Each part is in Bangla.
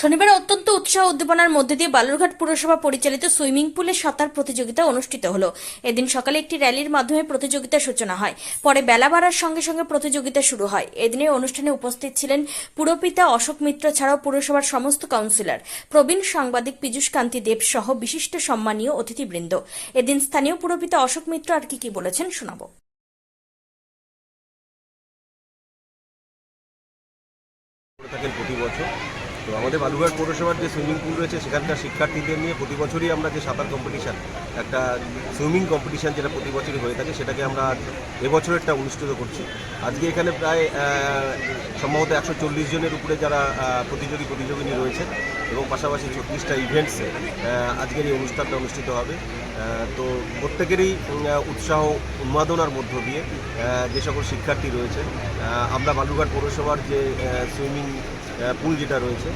শনিবার অত্যন্ত উৎসাহ উদ্দীপনার মধ্যে দিয়ে বালুরঘাট পুরসভা পরিচালিত সুইমিং পুলে সাঁতার প্রতিযোগিতা অনুষ্ঠিত হলো। এদিন সকালে একটি র্যালির মাধ্যমে প্রতিযোগিতা সূচনা হয়। পরে বেলা বাড়ার সঙ্গে সঙ্গে প্রতিযোগিতা শুরু হয়। এদিনের অনুষ্ঠানে উপস্থিত ছিলেন পুরপিতা অশোক মিত্র ছাড়াও পুরসভার সমস্ত কাউন্সিলর। প্রবীণ সাংবাদিক পীযূষ কান্তি দেব সহ বিশিষ্ট সম্মানীয় অতিথিবৃন্দ। এদিন স্থানীয় পুরপিতা অশোক মিত্র আর কি কি বলেছেন শোনাবো। থাকেন প্রতি বছর। তো আমাদের বালুঘাট পৌরসভার যে সুইমিং পুল রয়েছে, সেখানকার শিক্ষার্থীদের নিয়ে প্রতি বছরই আমরা যে সাঁতার কম্পিটিশান একটা সুইমিং কম্পিটিশান যেটা প্রতি বছরই হয়ে থাকে, সেটাকে আমরা এবছরেরটা অনুষ্ঠিত করছি। আজকে এখানে প্রায় সম্ভবত একশো চল্লিশ জনের উপরে যারা প্রতিযোগী প্রতিযোগিনী রয়েছেন এবং পাশাপাশি ছত্রিশটা ইভেন্টসে আজকের এই অনুষ্ঠানটা অনুষ্ঠিত হবে। তো প্রত্যেকেরই উৎসাহ, উন্মাদনার মধ্য দিয়ে যে সকল শিক্ষার্থী রয়েছে আমরা বালুঘাট পৌরসভার যে সুইমিং পুল যেটা রয়েছে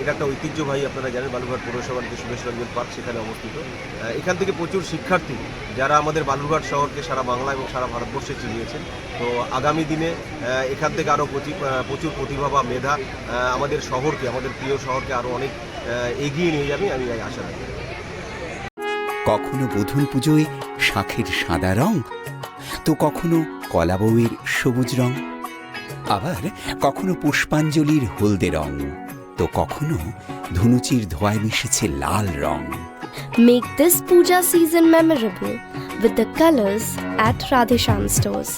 এটা একটা ঐতিহ্যবাহী আপনারা জানেন, বালুরঘাট পৌরসভার যে সুরেশ রঞ্জন পার্ক সেখানে অবস্থিত। এখান থেকে প্রচুর শিক্ষার্থী যারা আমাদের বালুরঘাট শহরকে সারা বাংলা এবং সারা ভারতবর্ষে চিনিয়েছেন। তো আগামী দিনে এখান থেকে আরও প্রচুর প্রতিভা বা মেধা আমাদের শহরকে, আমাদের প্রিয় শহরকে আরও অনেক এগিয়ে নিয়ে যাবে আমি এই আশা রাখি। কখনো বধূর পুজোয় শাঁখের সাদা রং? তো কখনো কলা বউয়ের সবুজ রং? আবার কখনো পুষ্পাঞ্জলির হলদে রং তো কখনো ধুনুচির ধোয়ায় মিশেছে লাল রং Make this puja season memorable with the colors at Radhesham stores.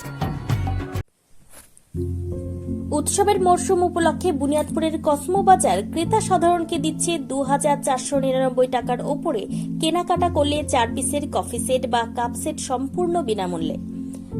উৎসবের মরশুম উপলক্ষে বুনিয়াদপুরের কসমো বাজার ক্রেতা সাধারণকে দিচ্ছে দু হাজার চারশো নিরানব্বই টাকার ওপরে কেনাকাটা করলে চার পিসের কফি সেট বা কাপ সেট সম্পূর্ণ বিনামূল্যে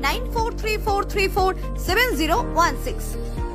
9434347016.